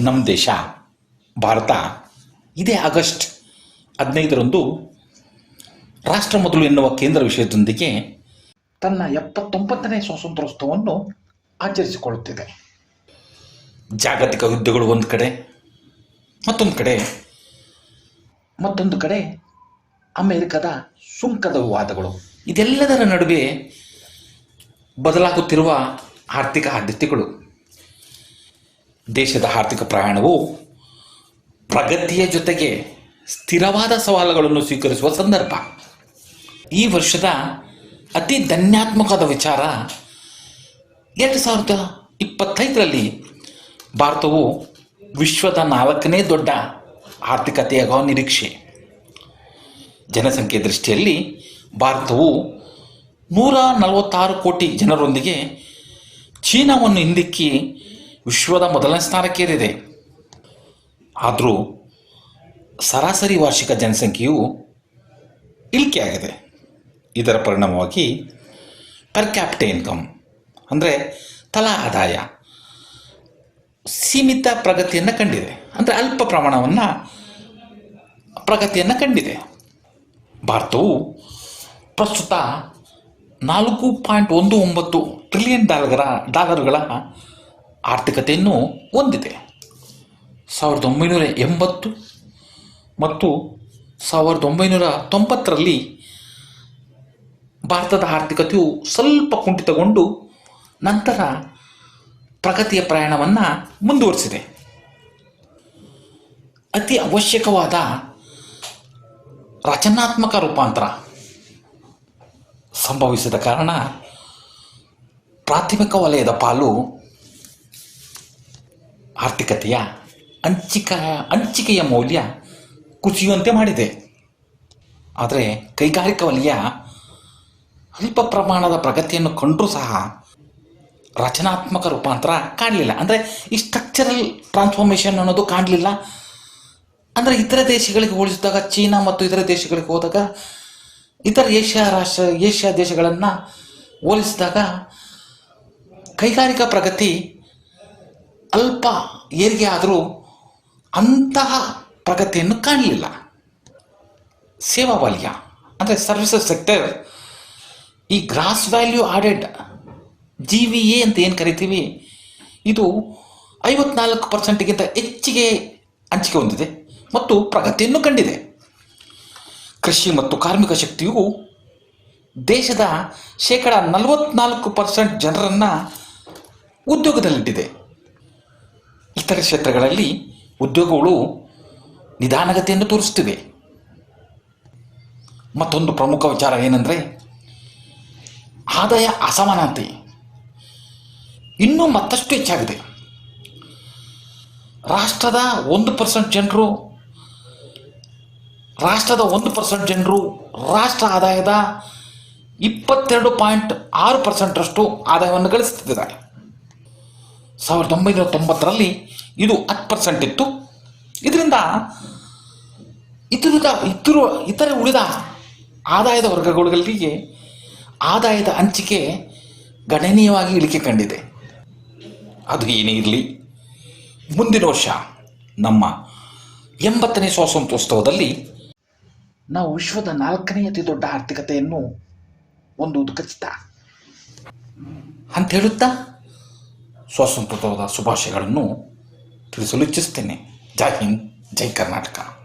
ನಮ್ಮ ದೇಶ, ಭಾರತ, ಇದೇ ಆಗಸ್ಟ್ ಹದಿನೈದರಂದು ರಾಷ್ಟ್ರ ಮೊದಲು ಎನ್ನುವ ಕೇಂದ್ರ ವಿಷಯದೊಂದಿಗೆ ತನ್ನ ಎಪ್ಪತ್ತೊಂಬತ್ತನೇ ಸ್ವಾತಂತ್ರ್ಯೋತ್ಸವವನ್ನು ಆಚರಿಸಿಕೊಳ್ಳುತ್ತಿದೆ. ಜಾಗತಿಕ ಯುದ್ಧಗಳು ಒಂದು ಕಡೆ, ಮತ್ತೊಂದು ಕಡೆ ಮತ್ತೊಂದು ಕಡೆ ಅಮೆರಿಕದ ಸುಂಕದ ವಿವಾದಗಳು ಇದೆಲ್ಲದರ ನಡುವೆ ಬದಲಾಗುತ್ತಿರುವ ಆರ್ಥಿಕ ಆದ್ಯತೆಗಳು. ದೇಶದ ಆರ್ಥಿಕ ಪ್ರಯಾಣವು ಪ್ರಗತಿಯ ಜೊತೆಗೆ ಸ್ಥಿರವಾದ ಸವಾಲುಗಳನ್ನು ಸ್ವೀಕರಿಸುವ ಸಂದರ್ಭ. ಈ ವರ್ಷದ ಅತಿ ಧನ್ಯಾತ್ಮಕವಾದ ವಿಚಾರ ಎರಡು ಸಾವಿರದ ಇಪ್ಪತ್ತೈದರಲ್ಲಿ ಭಾರತವು ವಿಶ್ವದ ನಾಲ್ಕನೇ ದೊಡ್ಡ ಆರ್ಥಿಕತೆಯಾಗುವ ನಿರೀಕ್ಷೆ ಜನಸಂಖ್ಯೆ ದೃಷ್ಟಿಯಲ್ಲಿ ಭಾರತವು ನೂರ ನಲವತ್ತಾರು ಕೋಟಿ ಜನರೊಂದಿಗೆ ಚೀನಾವನ್ನು ಹಿಂದಿಕ್ಕಿ ವಿಶ್ವದ ಮೊದಲನೇ ಸ್ಥಾನಕ್ಕೇರಿದೆ ಆದರೂ ಸರಾಸರಿ ವಾರ್ಷಿಕ ಜನಸಂಖ್ಯೆಯು ಇಳಿಕೆಯಾಗಿದೆ ಇದರ ಪರಿಣಾಮವಾಗಿ ಪರ್ ಕ್ಯಾಪಿಟ ಇನ್ಕಮ್ ಅಂದರೆ ತಲಾ ಆದಾಯ ಸೀಮಿತ ಪ್ರಗತಿಯನ್ನು ಕಂಡಿದೆ. ಅಂದರೆ ಅಲ್ಪ ಪ್ರಮಾಣವನ್ನು ಪ್ರಗತಿಯನ್ನು ಕಂಡಿದೆ. ಭಾರತವು ಪ್ರಸ್ತುತ ನಾಲ್ಕು ಪಾಯಿಂಟ್ ಒಂದು ಒಂಬತ್ತು ಟ್ರಿಲಿಯನ್ ಡಾಲರ್ಗಳ ಡಾಲರ್ಗಳ ಆರ್ಥಿಕತೆಯನ್ನು ಹೊಂದಿದೆ. ಸಾವಿರದ ಒಂಬೈನೂರ ಎಂಬತ್ತು ಮತ್ತು ಸಾವಿರದ ಒಂಬೈನೂರ ತೊಂಬತ್ತರಲ್ಲಿ ಭಾರತದ ಆರ್ಥಿಕತೆಯು ಸ್ವಲ್ಪ ಕುಂಠಿತಗೊಂಡು ನಂತರ ಪ್ರಗತಿಯ ಪ್ರಯಾಣವನ್ನು ಮುಂದುವರಿಸಿದೆ. ಅತಿ ಅವಶ್ಯಕವಾದ ರಚನಾತ್ಮಕ ರೂಪಾಂತರ ಸಂಭವಿಸಿದ ಕಾರಣ ಪ್ರಾಥಮಿಕ ವಲಯದ ಪಾಲು ಆರ್ಥಿಕತೆಯ ಅಂಚಿಕ ಹಂಚಿಕೆಯ ಮೌಲ್ಯ ಕುಸಿಯುವಂತೆ ಮಾಡಿದೆ. ಆದರೆ ಕೈಗಾರಿಕಾ ವಲಯ ಅಲ್ಪ ಪ್ರಮಾಣದ ಪ್ರಗತಿಯನ್ನು ಕಂಡರೂ ಸಹ ರಚನಾತ್ಮಕ ರೂಪಾಂತರ ಕಾಣಲಿಲ್ಲ. ಅಂದರೆ ಈ ಸ್ಟ್ರಕ್ಚರಲ್ ಟ್ರಾನ್ಸ್ಫಾರ್ಮೇಷನ್ ಅನ್ನೋದು ಕಾಣಲಿಲ್ಲ. ಅಂದರೆ ಇತರ ದೇಶಗಳಿಗೆ ಹೋಲಿಸಿದಾಗ ಚೀನಾ ಮತ್ತು ಇತರ ದೇಶಗಳಿಗೆ ಹೋದಾಗ ಇತರ ಏಷ್ಯಾ ರಾಷ್ಟ್ರ, ಏಷ್ಯಾ ದೇಶಗಳನ್ನು ಹೋಲಿಸಿದಾಗ ಕೈಗಾರಿಕಾ ಪ್ರಗತಿ ಅಲ್ಪ ಏರಿಗೆ ಆದರೂ ಅಂತಹ ಪ್ರಗತಿಯನ್ನು ಕಾಣಲಿಲ್ಲ. ಸೇವಾ ವಲಯ ಅಂದರೆ ಸರ್ವಿಸಸ್ ಸೆಕ್ಟರ್ ಈ gross value added G V A ಅಂತ ಏನು ಕರಿತೀವಿ, ಇದು ಐವತ್ನಾಲ್ಕು ಪರ್ಸೆಂಟ್ಗಿಂತ ಹೆಚ್ಚಿಗೆ ಹಂಚಿಕೆ ಹೊಂದಿದೆ ಮತ್ತು ಪ್ರಗತಿಯನ್ನು ಕಂಡಿದೆ. ಕೃಷಿ ಮತ್ತು ಕಾರ್ಮಿಕ ಶಕ್ತಿಯು ದೇಶದ ಶೇಕಡ ನಲವತ್ನಾಲ್ಕು ಪರ್ಸೆಂಟ್ ಜನರನ್ನು ಉದ್ಯೋಗದಲ್ಲಿಟ್ಟಿದೆ. ಇತರ ಕ್ಷೇತ್ರಗಳಲ್ಲಿ ಉದ್ಯೋಗಗಳು ನಿಧಾನಗತಿಯನ್ನು ತೋರಿಸ್ತಿವೆ. ಮತ್ತೊಂದು ಪ್ರಮುಖ ವಿಚಾರ ಏನಂದರೆ, ಆದಾಯ ಅಸಮಾನತೆ. ಇನ್ನೂ ಮತ್ತಷ್ಟು ಹೆಚ್ಚಾಗಿದೆ. ರಾಷ್ಟ್ರದ ಒಂದು ಪರ್ಸೆಂಟ್ ಜನರು, ರಾಷ್ಟ್ರದ ಒಂದು ಪರ್ಸೆಂಟ್ ಜನರು ರಾಷ್ಟ್ರ ಆದಾಯದ ಇಪ್ಪತ್ತೆರಡು ಪಾಯಿಂಟ್ ಆರು ಪರ್ಸೆಂಟರಷ್ಟು ಆದಾಯವನ್ನು ಗಳಿಸುತ್ತಿದ್ದಾರೆ. ಸಾವಿರದ ಒಂಬೈನೂರ ತೊಂಬತ್ತರಲ್ಲಿ ಇದು ಹತ್ತು ಪರ್ಸೆಂಟ್ ಇತ್ತು. ಇದರಿಂದ ಇತರದ, ಇತರ, ಇತರೆ ಉಳಿದ ಆದಾಯದ ವರ್ಗಗಳಿಗೆ ಆದಾಯದ ಹಂಚಿಕೆ ಗಣನೀಯವಾಗಿ ಇಳಿಕೆ ಕಂಡಿದೆ. ಅದು ಏನೇ ಇರಲಿ, ಮುಂದಿನ ವರ್ಷ ನಮ್ಮ ಎಂಬತ್ತನೇ ಸ್ವಾತಂತ್ರ್ಯೋತ್ಸವದಲ್ಲಿ ನಾವು ವಿಶ್ವದ ನಾಲ್ಕನೇ ಅತಿ ದೊಡ್ಡ ಆರ್ಥಿಕತೆಯನ್ನು ಒಂದು ಖಚಿತ. ಅಂತ ಹೇಳುತ್ತಾ? ಸ್ವಾತಂತ್ರ್ಯೋತ್ಸವದ ಶುಭಾಶಯಗಳನ್ನು ತಿಳಿಸಲು ಇಚ್ಛಿಸ್ತೇನೆ ಜೈ ಹಿಂದ್ ಜೈ ಕರ್ನಾಟಕ.